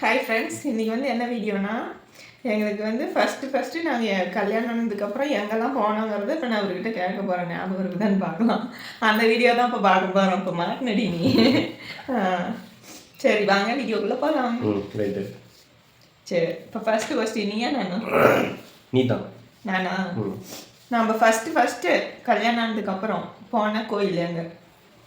Hi friends இன்றைக்கி வந்து என்ன வீடியோனா எங்களுக்கு வந்து ஃபஸ்ட்டு ஃபஸ்ட்டு நாங்கள் கல்யாணம் ஆனதுக்கப்புறம் எங்கெல்லாம் போனோங்கிறத இப்போ நான் அவர்கிட்ட கேட்க போகிறேன் ஞாபகம் இருக்குதான்னு பார்க்கலாம். அந்த வீடியோ தான் இப்போ பார்க்க போகிறோம் இப்போ மாட்டினடி நீ. சரி வாங்க வீடியோக்குள்ளே போகலாம் சரி இப்போ ஃபஸ்ட்டு கொஸ்டின் நீயா நானா? நீ தான் நானா நம்ம ஃபஸ்ட்டு ஃபஸ்ட்டு கல்யாணம் ஆனதுக்கப்புறம் போன கோயில் எங்க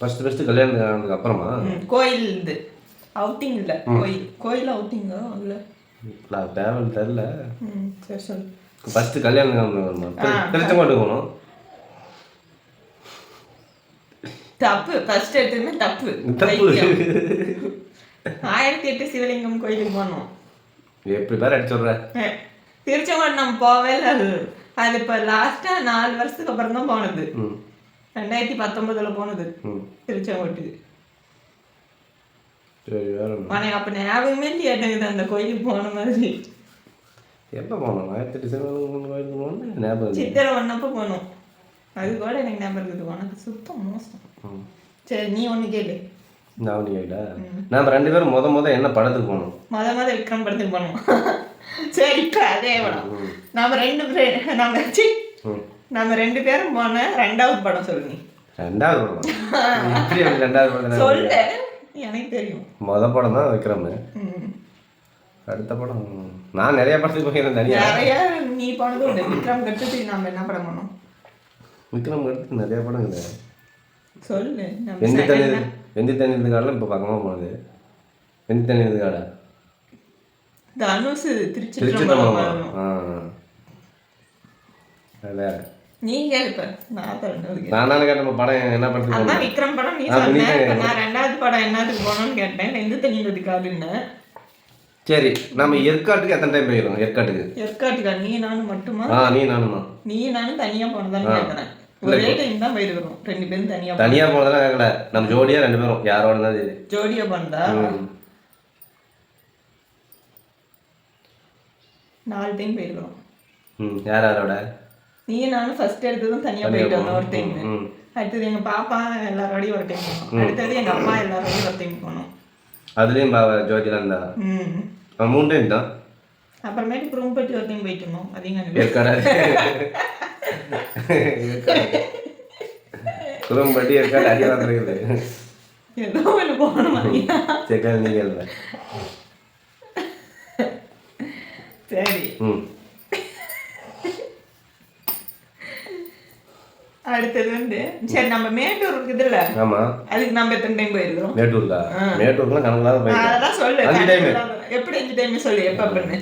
ஃபஸ்ட்டு ஃபஸ்ட்டு கல்யாணம் ஆனதுக்கு அப்புறமா ம், கோயில் இது அவுட்டிங் இல்லை. கோயில். கோயில் அவுட்டிங்கோ இல்லை. நான் தேவைன்னு தெரில ம் சரி சொல்லு. ஃபஸ்ட்டு கல்யாணம் ஆனதுக்கு அப்புறமா திருச்செங்கோட்டு போகணும். தப்பு. ஃபர்ஸ்ட் எடுத்ததுமே தப்பு. தப்பு. ஆயிரத்தி எட்டு சிவலிங்கம் கோயிலுக்கு போனோம். எப்படி பேர் அடிச்சு விட்ற? அஹ், திருச்செங்கோடு நம்ம போவே இல்லை அது. இப்போ லாஸ்ட்டாக நாலு வருஷத்துக்கு அப்புறம் தான் போனது ரெண்டாயிரத்தி பத்தொன்பதுல போனது. திருச்செங்கோட்டுக்கு. சரி வேற? உனக்கு அப்போ ஞாபகமே அந்த கோயிலுக்கு போன மாதிரி. எப்போ போனோம்? ஆயிரத்தி கோயிலுக்கு போனோம் ஞாபகம். சித்திரை ஒன்றப்போ போனோம். அது கூட எனக்கு ஞாபகம் இருக்குது உனக்கு சுத்தம் மோசம். சரி நீ ஒன்று கேளு. நான் ஒன்று கேட்டா நாம் ரெண்டு பேரும் முத முத என்ன படத்துக்கு போனோம்? மொத மொத விக்ரம் படத்துக்கு போனோம். சரி அதே படம். நம்ம ரெண்டு பேர் நம்ம சி, ம். நம்ம ரெண்டு பேரும் போன ரெண்டாவது படம் சொல்லு நீ. ரெண்டாவது படமா? ரெண்டாவது படம்? சொல்லு. எனக்கு தெரியும். முத படம் தான் விக்ரம். அடுத்த படம் நான் நிறைய படத்துக்கு போயிருந்தேன் தனியா. நிறைய நீ போனது உண்டு. விக்ரம் கட்டுட்டு நம்ம என்ன படம் பண்ணோம்? விக்ரம் எடுத்து நிறைய படம் இருக்குது சொல்லு வெந்தி தண்ணி. வெந்தி தண்ணி இருக்காடலாம் இப்போ பக்கமாக போனது. வெந்தி தண்ணி இருக்காடா தனுசு திருச்சி திருச்சிட்டம்பலமா ஆ வேற நீ கேளு இப்ப. நான் தான் ரெண்டாவது கேட்டேன். நான் நானே கேட்ட படம் என்ன அதான் போனோம் விக்ரம் படம் நீ சொன்ன. நான் ரெண்டாவது படம் என்னதுக்கு போனோம்னு கேட்டேன். வெந்து தண்ணி காதுன்னு சரி நம்ம ஏற்காட்டுக்கு எத்தனை டைம் போயிருக்கோம் ஏற்காட்டுக்கு. ஏற்காட்டுக்கா? நீ நானும் மட்டுமா? ஆ நீ நானுமா? நீ நானும் தனியா போனதான்னு கேட்கறேன் ஒரே டைம் தான் போயிருக்கிறோம். ரெண்டு பேரும் தனியா. தனியாக போனதெல்லாம் கேட்கல நம்ம ஜோடியா ரெண்டு பேரும். யாரோட தான் சரி. ஜோடியா போனதா. நாலு டைம் போயிருக்கிறோம். ம் யார் யாரோட? நீ நானும் ஃபர்ஸ்ட் எடுத்ததும் தனியா தனியா போயிட்டு வந்தோம். ஒரு டைம். அடுத்தது எங்க பாப்பா எல்லாரோடையும் ஒரு டைம் போனோம் அடுத்தது எங்க அம்மா எல்லாரோடையும் ஒரு டைம் போனோம் அதுலேயும் பாவ ஜோதிலாம் இருந்தா மூணு டைம் தான். அப்புறமேட்டு குறும்பட்டி ஒரு டைம் போயிட்டு இருந்தோம். ஏற்காடு குறும்பட்டி ஏற்காடு அடி வந்துருக்குது. ஏதோ ஒன்று போகணும் செக்கல் நீங்கள் சரி. ம் அடுத்தது வந்து சரி நம்ம மேட்டூர் இருக்குதுல்ல ஆமாம் அதுக்கு நம்ம எத்தனை டைம் போயிருக்கிறோம்? மேட்டூர்க்கா மேட்டூர்லாம் கணக்கில்லாத போயிருக்கோம் அதெல்லாம் சொல்லு அஞ்சு time. எப்படி அஞ்சு டைம் சொல்லு? எப்ப பண்ணு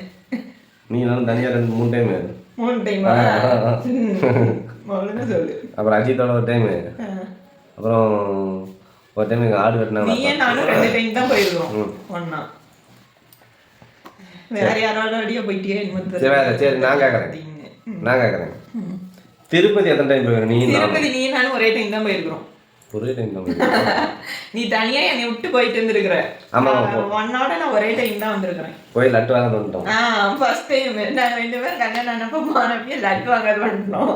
நீ நானும் தனியாக ரெண்டு மூணு டைமு மூணு டைமா சொல்லு. அப்புறம் அஜித்தோட ஒரு டைமு. அப்புறம் ஒரு டைம் எங்கள் ஆடு வெட்டினாங்க நீயே நானும் ரெண்டு டைம் தான் போயிருக்கிறோம். ஒண்ணா. வேற யாரோடய போயிட்டே சரி சரி நான் கேட்குறேன் நான் கேட்குறேன் திருப்பதி எத்தனை டைம் போயிருக்கேன் நீ திருப்பதி நீ நானும் ஒரே டைம் தான் போயிருக்கிறோம். ஒரே டைம் தான். நீ தனியா என்னை விட்டு போயிட்டு இருந்திருக்கிற ஆமா, ஒன்னோட நான் ஒரே டைம் தான் வந்திருக்கிறேன். கோயில் லட்டு வாங்க வந்துட்டோம். ஆ ஃபர்ஸ்ட் டைம் நாங்க ரெண்டு பேரும் கல்யாணம் ஆனப்போ போனப்பயே லட்டு வாங்க வந்துட்டோம்.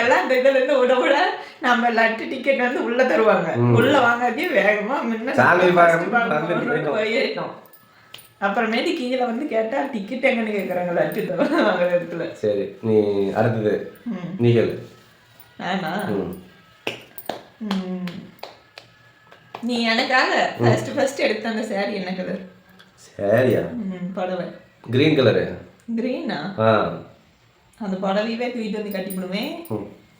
எல்லாம் இந்த இதுல இருந்து விட விட நம்ம லட்டு டிக்கெட் வந்து உள்ள தருவாங்க. உள்ள வாங்காட்டியும் வேகமா முன்ன போயிட்டோம். அப்புறமேட்டு கீழே வந்து கேட்டா டிக்கெட் எங்கன்னு கேக்குறாங்க லட்டு தவிர வாங்குற இடத்துல. சரி நீ அடுத்தது. ம். நீ கேளு. ஆனா ம். ம். நீ எனக்காக ஃபர்ஸ்ட் ஃபர்ஸ்ட் எடுத்த அந்த saree என்ன கலர் சரியா புடவை. கிரீன் கலரு கிரீனா ஆ. அந்த புடவையவே தூக்கிட்டு வந்து கட்டிவிடுமே.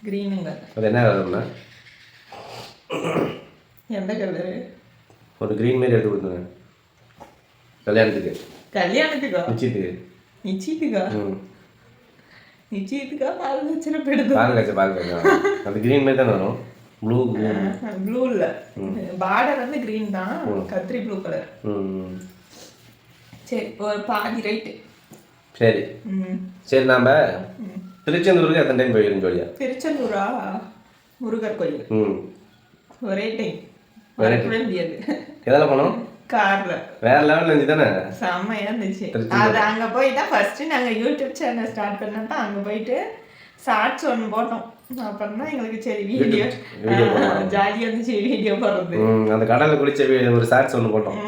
கிரீனுங்க அது என்ன கலர்னா எந்த கலரு ஒரு கிரீன் மாரி எடுத்து கொடுத்துருங்க கல்யாணத்துக்கு. கல்யாணத்துக்கா? நிச்சயத்துக்கு. நிச்சயத்துக்கா? நிச்சயத்துக்கா? பால் வச்சுட்டு போயிடுது பால் காய்ச்ச பால் காய்ச்சா அது கிரீன் மாதிரி தானே வரும்? ப்ளூ ப்ளூ இல்ல. பார்டர் வந்து கிரீன் தான். கத்திரி ப்ளூ கலர் சரி ஒரு பாதி ரைட்டு சரி. சரி நாம திருச்செந்தூருக்கு எத்தனை டைம் போயிருக்கோம் ஜோடியா திருச்செந்தூரா? முருகர் கோயில். ஒரே டைம் மறக்கவே முடியாது. எதில் போனோம்? கார்ல. வேற லெவலில் இருந்துச்சு தானே செம்மையா இருந்துச்சு. அது அங்க போய் தான் ஃபர்ஸ்ட் நாங்க யூடியூப் சேனல் ஸ்டார்ட் பண்ணப்ப அங்க போயிட்டு ஷார்ட்ஸ் ஒன்று போட்டோம். அப்புறம் தான் எங்களுக்கு சரி வீடியோ ஜாலியாக இருந்துச்சு வீடியோ போடுறது. அந்த கடலில் குளிச்ச ஒரு ஷார்ட்ஸ் ஒன்று போட்டோம்.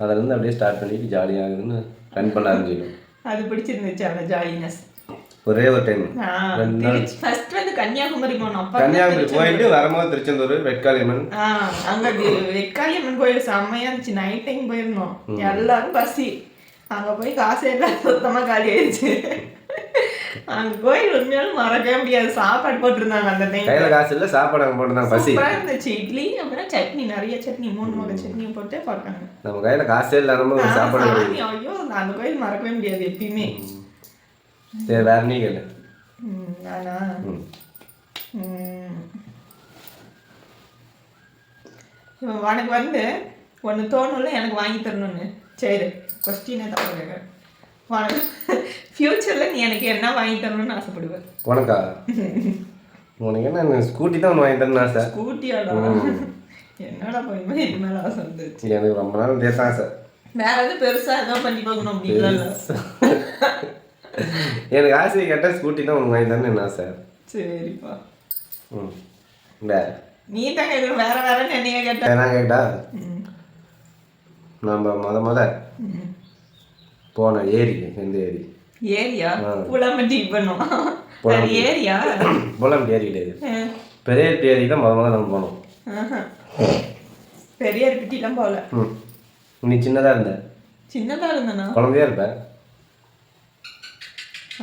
அதுலேருந்து அப்படியே ஸ்டார்ட் பண்ணிட்டு ஜாலியாகுதுன்னு ரன் பண்ண ஆரம்பிச்சிடும் அது பிடிச்சிருந்துச்சு அந்த ஜாலினஸ் ஒரே ஒரு டைம் ஃபர்ஸ்ட் கன்னியாகுமரி போனோம். கன்னியாகுமரி போயிட்டு வரும்போது திருச்செந்தூர் வெட்காளியம்மன் அங்க வி- வெக்காளியம்மன் கோயில் செம்மையா இருந்துச்சு. நைட் டைம் போயிருந்தோம். எல்லாரும் பசி. அங்க போய் காசு எல்லாம் சுத்தமா காலி ஆயிடுச்சு. அங்க கோயில் உண்மையாலும் மறக்கவே முடியாது. சாப்பாடு போட்டிருந்தாங்க அந்த டைம் கையில் காசு இல்லை சாப்பாடு அங்கே போட்டுருந்தாங்க பசி. சூப்பரா இருந்துச்சு. இட்லி அப்புறம் சட்னி நிறைய சட்னி மூணு வகை சட்னி போட்டு போட்டாங்க. நம்ம கையில் காசே இல்லாம சாப்பாடு ஐயோ அந்த கோயில் மறக்கவே முடியாது எப்பயுமே. சரி வேற நீ கேளு. ம், நானா உனக்கு வந்து ஒன்று தோணும்ல எனக்கு வாங்கி தரணும்னு. சரி கொஸ்டினே தப்பு கேட்குறேன். உனக்கு ஃப்யூச்சரில் நீ எனக்கு என்ன வாங்கி தரணும்னு ஆசைப்படுவேன் உனக்கா? உனக்கு என்ன ஸ்கூட்டி தான் ஒன்று வாங்கி தரணும் ஆசை? ஸ்கூட்டியோட என்னடா போய் இது மேலே ஆசை வந்துச்சு எனக்கு ரொம்ப நாள் தேச ஆசை. வேற எதுவும் பெருசா ஏதோ பண்ணி பார்க்கணும் இல்லை. எனக்கு ஆசையை கேட்டால் ஸ்கூட்டி தான் உனக்கு வாங்கி தரணும் என்ன ஆசை. சரிப்பா. வேற நீ தான் கேட்கணும் வேற வேறன்னு என்னைய கேட்ட நான் கேட்டா. நம்ம முத முத. போன ஏரி எந்த ஏரி ஏரியா புலம்பட்டி பண்ணும் ஏரியா போலாம் ஏரி கிடையாது அஹ், பெரிய ஏரி தான் முத முத நம்ம போனோம் ஆஹா. பெரிய பிட்டிலாம் போகல ம் நீ சின்னதாக இருந்த சின்னதா இருந்தனா குழந்தையா இருப்ப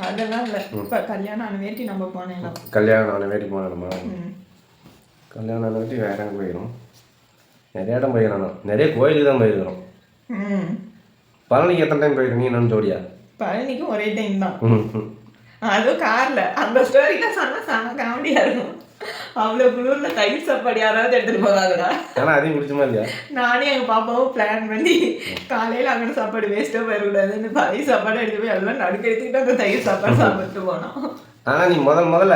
அதெல்லாம் இல்லை. இப்போ கல்யாணம் ஆன வேட்டி நம்ம போனேன்? கல்யாணம் ஆன வேட்டி போனோமா ம். கல்யாணம் ஆன வேட்டி வேற எங்கே போயிடும் நிறைய இடம் போயிருக்கணும் நிறைய கோயிலுக்கு தான் போயிருக்கிறோம். பழனிக்கு எத்தனை டைம் போயிருக்கீங்க என்னன்னு ஜோடியா? பழனிக்கும் ஒரே டைம் தான். அதுவும் கார்ல அந்த ஸ்டோரிலாம் சொன்னா செம காமெடியா இருக்கும். அவ்வளோ குளிர்ல தயிர் சாப்பாடு யாராவது எடுத்துட்டு போகாதடா ஆனா அதையும் பிடிச்சமா இல்லையா? நானே எங்க பாப்பாவும் பிளான் பண்ணி காலையில அங்கே சாப்பாடு வேஸ்ட்டாக போயிடக்கூடாதுன்னு தயிர் சாப்பாடு எடுத்து போய் எல்லாம் நடுக்க எடுத்துக்கிட்டு அந்த தயிர் சாப்பாடு சாப்பிட்டு போனோம். ஆனா நீ முதல் முதல்ல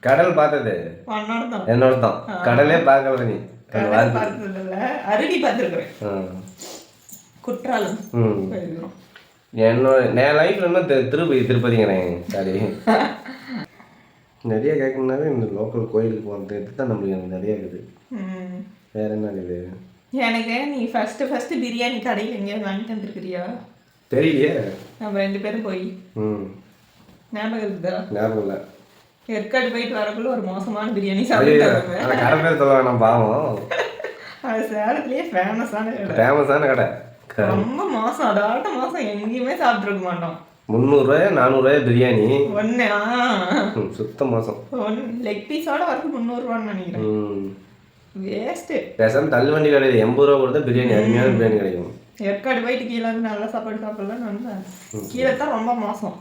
கடல் பார்த்தது. என்னோட தான் கடலே பார்க்கல நீ. அருவி பார்த்துருக்குறேன். குற்றாலம் என்னோட என் லைஃப்ல இன்னும் திரு- திருப்பதி திருப்பதிங்கிறேன் சாரி. நிறைய கேட்கணும்னாவே இந்த லோக்கல் கோயிலுக்கு போகிறது தான் நம்மளுக்கு நிறைய இருக்குது. வேற என்ன இருக்குது? எனக்கு நீ ஃபர்ஸ்ட் ஃபர்ஸ்ட் பிரியாணி கடையில் எங்கேயாவது வாங்கிட்டு வந்திருக்கிறியா? தெரியலையே. நம்ம ரெண்டு பேரும் போய். ம். ஞாபகம் இருக்குதா? ஞாபகம் இல்லை. ஏற்காடு போயிட்டு வரக்குள்ள ஒரு மோசமான பிரியாணி அந்த கடை பேர் சொல்ல வேணாம் பாவம். அது சேலத்துலேயே ஃபேமஸான கடை. ஃபேமஸான கடை. ரொம்ப மோசம் அதாட்ட மோசம். எங்கேயுமே சாப்பிட்ருக்க மாட்டோம். முந்நூறுரூவாயா? நானூறுரூவாயா பிரியாணி? ஒன்று சுத்த ஒன் லெக் பீஸோட வரக்கு முந்நூறுரூவான்னு நினைக்கிறேன். வேஸ்ட்டு பேசாம தள்ளுவண்டி கடையில் எண்பது ரூபா கொடுத்தா பிரியாணி அருமையான பிரியாணி கிடைக்கும். ஏற்காடு போயிட்டு கீழே வந்து நல்ல சாப்பாடு சாப்பிடலாம்னு வந்தேன். கீழே தான் ரொம்ப மோசம்.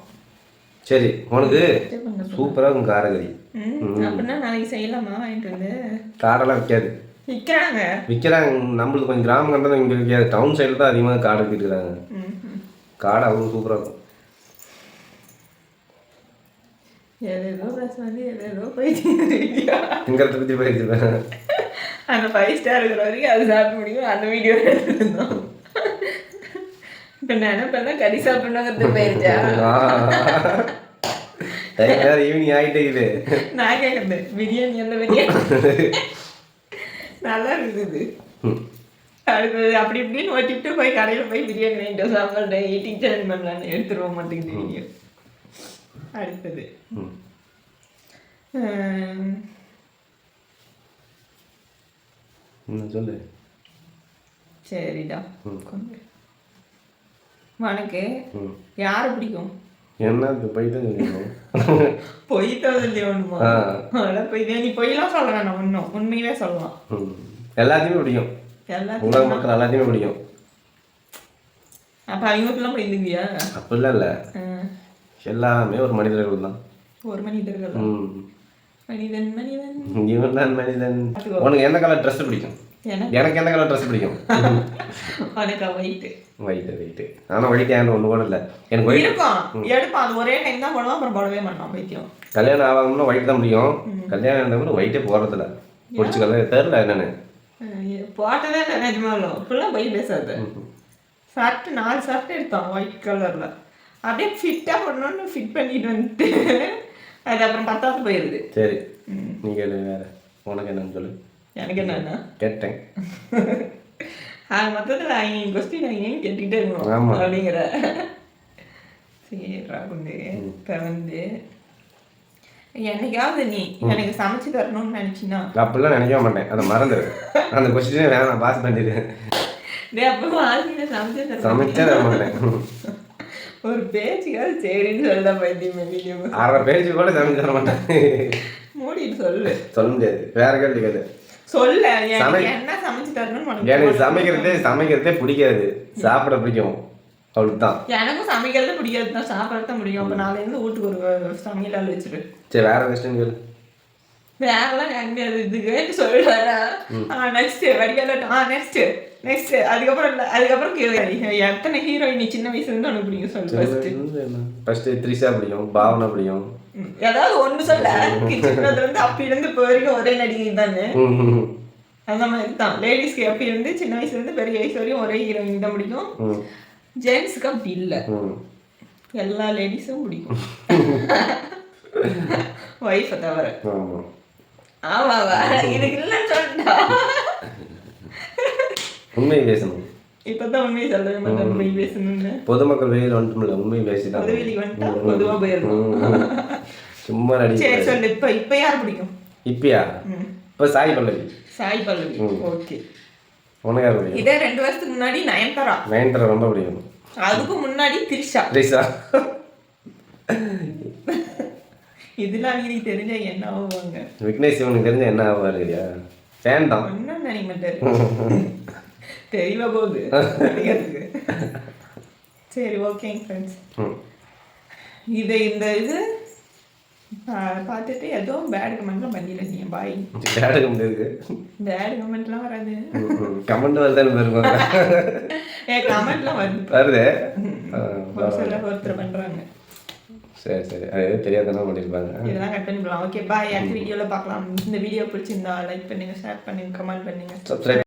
சரி உனக்கு சூப்பராக இருக்கும் காரகறி. ம் அப்படின்னா நாளைக்கு செய்யலாமா? வாங்கிட்டு வந்து. காரெல்லாம் விற்காது. விற்கிறாங்க. விற்கிறாங்க நம்மளுக்கு கொஞ்சம் கிராமம் கண்டது இங்கே விற்காது. டவுன் சைடில் தான் அதிகமாக காடை விற்கிறாங்க. காடை அவ்வளோ சூப்பராக இருக்கும். ஏதேதோ ப்ளஸ் வந்து ஏதேதோ போயிட்டு. திங்கிறத பற்றி போயிருக்கிறேன் அந்த ஃபைவ் ஸ்டார் இருக்கிற வரைக்கும் அது சாப்பிட முடியும் அந்த வீடியோ எடுத்துருந்தோம் இப்போ நான் என்ன பண்ணேன் கறி சாப்பிடணுங்கிறது போயிருச்சா ஈவினிங் ஆகிட்டே இது நான் கேட்குறது பிரியாணி எந்த பிரியாணி நல்லா இருக்குது. அடுத்தது அப்படி இப்படின்னு ஓட்டிட்டு போய் கடையில் போய் பிரியாணி வாங்கிட்டு சாப்பிட்ற ஈட்டிங் சேனல் பண்ணலான்னு எடுத்துருவ மாட்டேங்குது அடுத்தது. சொல்லு. சரிடா. உனக்கு யாரை பிடிக்கும்? என்ன இது போயிட்டு இருக்கணும். பொய் தோதல் ஒண்ணுமா? ஆ. அதான் பொய் நீ பொய்லாம் சொல்ல வேணாம் ஒன்றும் உண்மையவே சொல்லலாம். எல்லாத்தையுமே பிடிக்கும். உலக மக்கள் எல்லாத்தையுமே பிடிக்கும். அப்போ அவங்களுக்குலாம் பிடிக்குவியா அப்படிலாம் இல்லை. எல்லாமே ஒரு மனிதர்கள் தான். ஒரு மனிதர்கள் மனிதன் மனிதன். இவன் தான் மனிதன் உனக்கு எந்த கலர் ட்ரெஸ் பிடிக்கும்? எனக்கு? எந்த கலர் ட்ரெஸ் பிடிக்கும்? உனக்கு ஒயிட்டு ஒயிட் ஒயிட் ஆனால் ஒயிட் ஏன் ஒன்று கூட இல்லை எனக்கு ஒயிட் இருக்கும். எடுப்பான் அது ஒரே டைம் தான் போடுவான் அப்புறம் போடவே மாட்டான் பைத்தியம் கல்யாணம் ஆகாமனா ஒயிட் தான் பிடிக்கும். கல்யாணம் ஆனதுக்கு ஒயிட்டே போகிறதில்ல பிடிச்ச கலர் தெரில என்னன்னு. போட்டதே இல்லை நிஜமாலும். இப்படிலாம் போய் பேசாத. ஷர்ட் நாலு ஷர்ட் எடுத்தான் ஒயிட் கலரில் அப்படியே ஃபிட்டாக பண்ணணும்னு ஃபிட் பண்ணிட்டு வந்துட்டு அது அப்புறம் பத்தாவது போயிடுது சரி. நீ கேளு வேற? உனக்கு என்னன்னு சொல்லு. எனக்கு என்னன்னா? கேட்டேன். ஆக மொத்தத்தில் அவங்க கொஸ்டின் அவங்க கேட்டுக்கிட்டே இருக்கணும். அப்படிங்கிற. சரி ராகுண்டு இப்போ வந்து என்னைக்காவது நீ எனக்கு சமைச்சு தரணும்னு நினைச்சினா அப்படிலாம் நினைக்க மாட்டேன். அதை மறந்துடு அந்த கொஸ்டினே வேணாம் பாஸ் பண்ணிடு டேய் அப்போ ஆளுங்க சமைச்சு தர சமைச்சே தர மாட்டேன். ஒரு பேச்சுக்காவது சரின்னு சொல்ல பைத்தியமே அரை பேஜ் கூட சமைச்சு தர மாட்டேன் மூடிட்டு சொல்லு. சொல்ல முடியாது. வேற கேள்வி கேது சொல்ல என்ன சமைச்சு தரணும்னு எனக்கு சமைக்கிறதே சமைக்கிறதே பிடிக்காது. சாப்பிட பிடிக்கும். அவ்வளவுதான். எனக்கும் சமைக்கிறது பிடிக்காது தான் சாப்பிட தான் முடியும் அப்போ நாளையிலேருந்து வீட்டுக்கு ஒரு சமையல் வச்சிரு. சரி வேற கொஸ்டின் கேளு. வேறெல்லாம் கிடையாது இது கேட்டு சொல்லுவாரா ஆ நெக்ஸ்ட் வடிகால ஆ நெக்ஸ்ட் நெக்ஸ்ட் அதுக்கப்புறம் இல்லை அதுக்கப்புறம் எத்தனை ஹீரோயின் சின்ன வயசுல இருந்து உனக்கு பிடிக்கும் சொல்லு ஃபர்ஸ்ட் ஃபர்ஸ்ட் த்ரிஷா பிடிக்கும் பாவனா பிடிக்கும். ஏதாவது ஒண்ணு சொல்ல. சின்னதுல இருந்து அப்பி இருந்து இப்போ வரைக்கும் ஒரே நடிகை தானே. அந்த மாதிரி தான். லேடிஸ்க்கு அப்பி இருந்து சின்ன வயசுல இருந்து பெரிய வயசு வரையும் ஒரே ஹீரோயின் தான் பிடிக்கும். ஜென்ஸுக்கு அப்படி இல்லை. எல்லா லேடிஸும் பிடிக்கும். ஒய்ஃபை தவிர. ஆமாவா? இதுக்கு இல்லைன்னு சொல்லிட்டா பேசணும். இப்பதான் உண்மையை சொல்லவே மாட்டேன். பேசணும்னு. பொதுமக்கள் வெளியில் வந்துட்டுமில்ல உண்மை பேசிட்டாங்க. வந்துட்டா ம். சும்மா சரி சொல்லு. இப்ப இப்ப யார் பிடிக்கும்? இப்பயா. இப்ப சாய் பல்லவி. சாய் பல்லவி. ஓகே. உனக்கு யார் பிடிக்கும்? இதே ரெண்டு வருஷத்துக்கு முன்னாடி நயன்தாரா? நயன்தாரா ரொம்ப பிடிக்கும். அதுக்கு முன்னாடி திரிஷா. த்ரிஷா. இதெல்லாம் நீங்க தெரிஞ்சா என்ன ஆகுவாங்க விக்னேஷ் சிவனுக்கு தெரிஞ்ச என்ன ஆவாரு இல்லையா ஃபேன் தான் ஒன்றும் நினைக்க மாட்டாரு தெரியல போகுது. சரி ஓகேங்க ஃப்ரெண்ட்ஸ். இது இந்த இது பார்த்துட்டு ஏதோ பேட் கமெண்ட்லாம் பண்ணிடுறீங்க பாய் கேடுக்க முடியாது பேட் கமெண்ட்லாம் வராது. கமெண்ட் வருதான்னு பாருங்க ஏ கமெண்ட்லாம் வருது. வருது? ஒருத்தர் பண்றாங்க. சரி சரி. அது எதுவும் தெரியாதானே பண்ணியிருப்பாங்க. இதெல்லாம் கட் பண்ணி ஓகே பாய் அடுத்த வீடியோவில் பார்க்கலாம். இந்த வீடியோ பிடிச்சிருந்தா லைக் பண்ணுங்க ஷேர் பண்ணுங்க கமெண்ட் பண்ணுங்க. சப்ஸ்கிரைப்